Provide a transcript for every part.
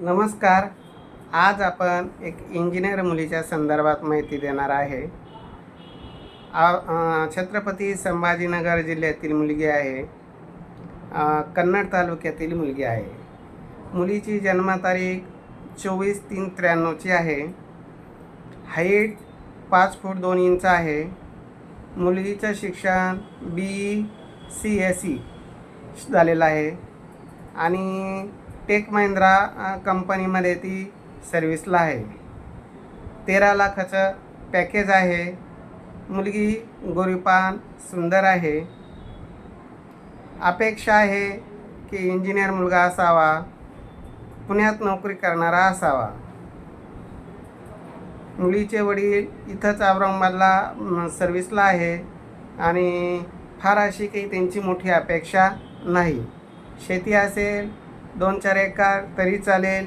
नमस्कार. आज आपण एक इंजिनियर मुलीच्या संदर्भात माहिती देणार आहे. आ छत्रपती संभाजीनगर जिल्ह्यातील मुलगी आहे. कन्नड तालुक्यातील मुलगी आहे. मुलीची जन्मतारीख चोवीस तीन त्र्याण्णवची आहे. हाईट पाच फूट दोन इंच आहे. मुलगीचं शिक्षण बी सी एस ई झालेलं आहे. आणि टेक महिंद्रा कंपनीमध्ये ती सर्विसला आहे. तेरा लाखाचं पॅकेज आहे. मुलगी गोरीपान सुंदर आहे. अपेक्षा आहे की इंजिनियर मुलगा असावा. पुण्यात नोकरी करणारा असावा. मुलीचे वडील इथंच औरंगाबादला सर्विसला आहे आणि फार अशी काही त्यांची मोठी अपेक्षा नाही. शेती असेल दोन चार एकर तरी चालेल.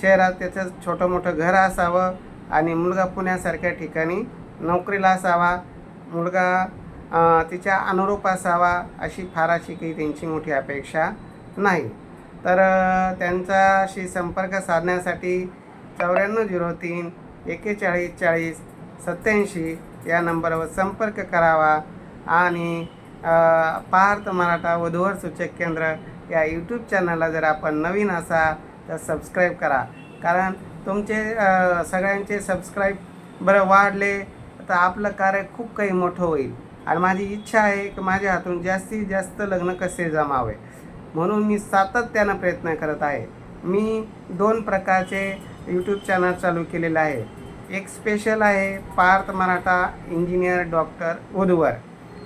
शहरात त्याचं छोटं मोठं घर असावं आणि मुलगा पुण्यासारख्या ठिकाणी नोकरीला असावा. मुलगा तिच्या अनुरूप असावा अशी फार अशी काही त्यांची मोठी अपेक्षा नाही. तर त्यांच्याशी संपर्क साधण्यासाठी चौऱ्याण्णव झिरो तीन एक्केचाळीस चाळीस सत्याऐंशी या नंबरवर संपर्क करावा. आणि पार्थ मराठा वधूवर सूचक केंद्र या यूट्यूब चॅनलला जर आपण नवीन असाल तर सबस्क्राईब करा. कारण तुमचे सगळ्यांचे सबस्क्राईब बरं वाढले तर आपलं कार्य खूप काही मोठं होईल. आणि माझी इच्छा आहे की माझ्या हातून जास्तीत जास्त लग्न कसे जमावे. म्हणून मी सातत्यानं प्रयत्न करत आहे. मी दोन प्रकारचे यूट्यूब चॅनल चालू केलेलं आहे. एक स्पेशल आहे पार्थ मराठा इंजिनियर डॉक्टर वधूवर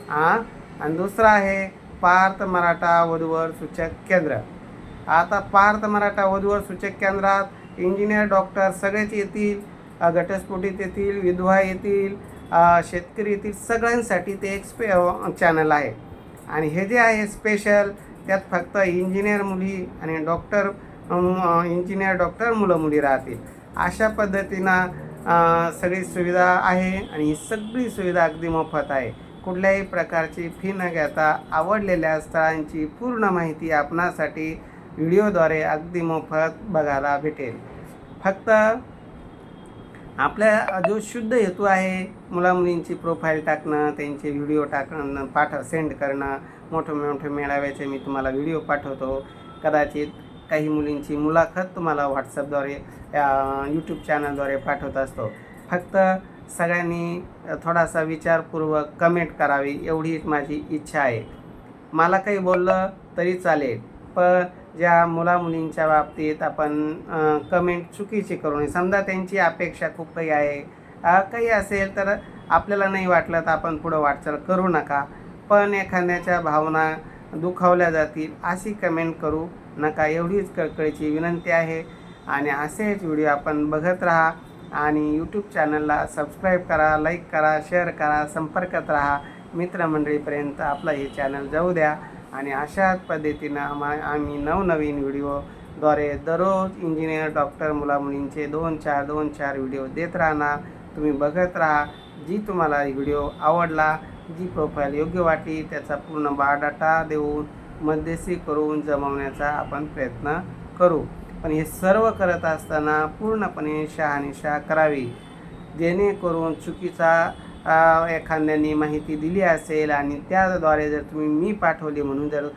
हां आणि दुसरा आहे पार्थ मराठा वधूवर सूचक केंद्र. आता पार्थ मराठा वधूवर सूचक केंद्रात इंजिनियर डॉक्टर सगळेच येतील घटस्फोटीत येतील विधवा येतील शेतकरी येतील सगळ्यांसाठी ते एक स्पे चॅनल आहे. आणि हे जे आहे स्पेशल त्यात फक्त इंजिनियर मुली आणि डॉक्टर इंजिनियर डॉक्टर मुलं मुली राहतील. अशा पद्धतीनं सगळी सुविधा आहे आणि ही सगळी सुविधा अगदी मोफत आहे. कुठल्याही प्रकारची फी न घेता आवडलेल्या स्थळांची पूर्ण माहिती आपणासाठी व्हिडिओद्वारे अगदी मोफत बघायला भेटेल. फक्त आपल्या जो शुद्ध हेतू आहे मुलामुलींची प्रोफाईल टाकणं त्यांचे व्हिडिओ टाकणं पाठव सेंड करणं मोठे मोठे मेळाव्याचे मी तुम्हाला व्हिडिओ पाठवतो. कदाचित काही मुलींची मुलाखत तुम्हाला व्हॉट्सअपद्वारे यूट्यूब चॅनलद्वारे पाठवत असतो. फक्त सगळ्यांनी थोडासा विचारपूर्वक कमेंट करावी एवढीच माझी इच्छा आहे. मला काही बोललं तरी चालेल पण ज्या मुलामुलींच्या बाबतीत आपण कमेंट चुकीची करू नये समजा त्यांची अपेक्षा खूप काही आहे काही असेल तर आपल्याला नाही वाटलं तर आपण पुढं वाटचाल करू नका. पण एखाद्याच्या भावना दुखावल्या जातील अशी कमेंट करू नका. एवढीच कळकळीची विनंती आहे. आणि असेच व्हिडिओ आपण बघत राहा. आणि यूट्यूब चॅनलला सबस्क्राईब करा लाईक करा शेअर करा संपर्कात राहा. मित्रमंडळीपर्यंत आपला हे चॅनल जाऊ द्या. आणि अशाच पद्धतीनं आम्हा आम्ही नवनवीन व्हिडिओद्वारे दररोज इंजिनियर डॉक्टर मुलामुलींचे दोन चार दोन चार व्हिडिओ देत राहणार. तुम्ही बघत राहा. जी तुम्हाला व्हिडिओ आवडला जी प्रोफाईल योग्य वाटली त्याचा पूर्ण बायोडाटा देऊन मध्यस्थी करून जमवण्याचा आपण प्रयत्न करू. पण हे सर्व करत असताना पूर्णपणे शहानिशा करावी. जेणेकरून चुकीचा एखाद्याने माहिती दिली असेल आणि त्याद्वारे जर तुम्ही मी पाठवली म्हणून जर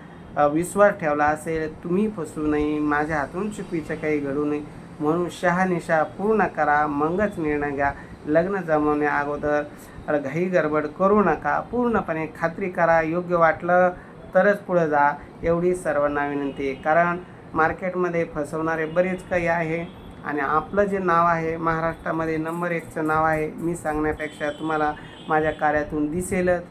विश्वास ठेवला असेल तुम्ही फसू नये माझ्या हातून चुकीचं काही घडू नये म्हणून शहानिशा पूर्ण करा मगच निर्णय घ्या लग्न जमवण्या अगोदर घाई गडबड करू नका पूर्णपणे खात्री करा योग्य वाटलं तरच पुढं जा एवढी सर्वांना विनंती आहे. कारण मार्केटमध्ये फसवणारे बरेच काही आहे. आणि आपलं जे नाव आहे महाराष्ट्रामध्ये नंबर एकचं नाव आहे मी सांगण्यापेक्षा तुम्हाला माझ्या कार्यातून दिसेलच.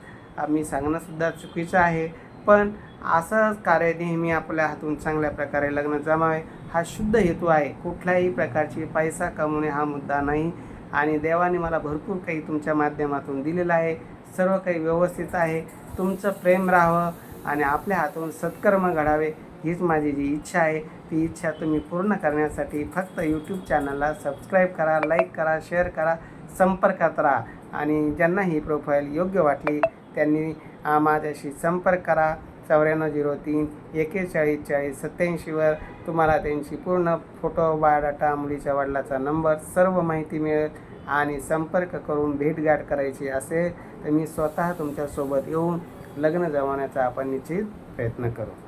मी सांगणंसुद्धा चुकीचं आहे. पण असं कार्य नेहमी आपल्या हातून चांगल्या प्रकारे लग्न जमावे हा शुद्ध हेतू आहे. कुठल्याही प्रकारची पैसा कमवणे हा मुद्दा नाही. आणि देवाने मला भरपूर काही तुमच्या माध्यमातून दिलेलं आहे. सर्व काही व्यवस्थित आहे. तुमचं प्रेम राहावं आणि आपल्या हातून सत्कर्म घडावे. हीच माझी जी इच्छा आहे ती इच्छा तुम्ही पूर्ण करण्यासाठी फक्त यूट्यूब चॅनलला सबस्क्राईब करा लाईक करा शेअर करा संपर्कात राहा. आणि ज्यांना ही प्रोफाईल योग्य वाटली त्यांनी माझ्याशी संपर्क करा. चौऱ्याण्णव झिरो तीन एकेचाळीस चाळीस सत्याऐंशीवर तुम्हाला त्यांची पूर्ण फोटो बायोडाटा मुलीच्या वडिलाचा नंबर सर्व माहिती मिळेल. आणि संपर्क करून भेटगाठ करायची असेल तर मी स्वतः तुमच्यासोबत येऊन लग्न जमवण्याचा आपण निश्चित प्रयत्न करू.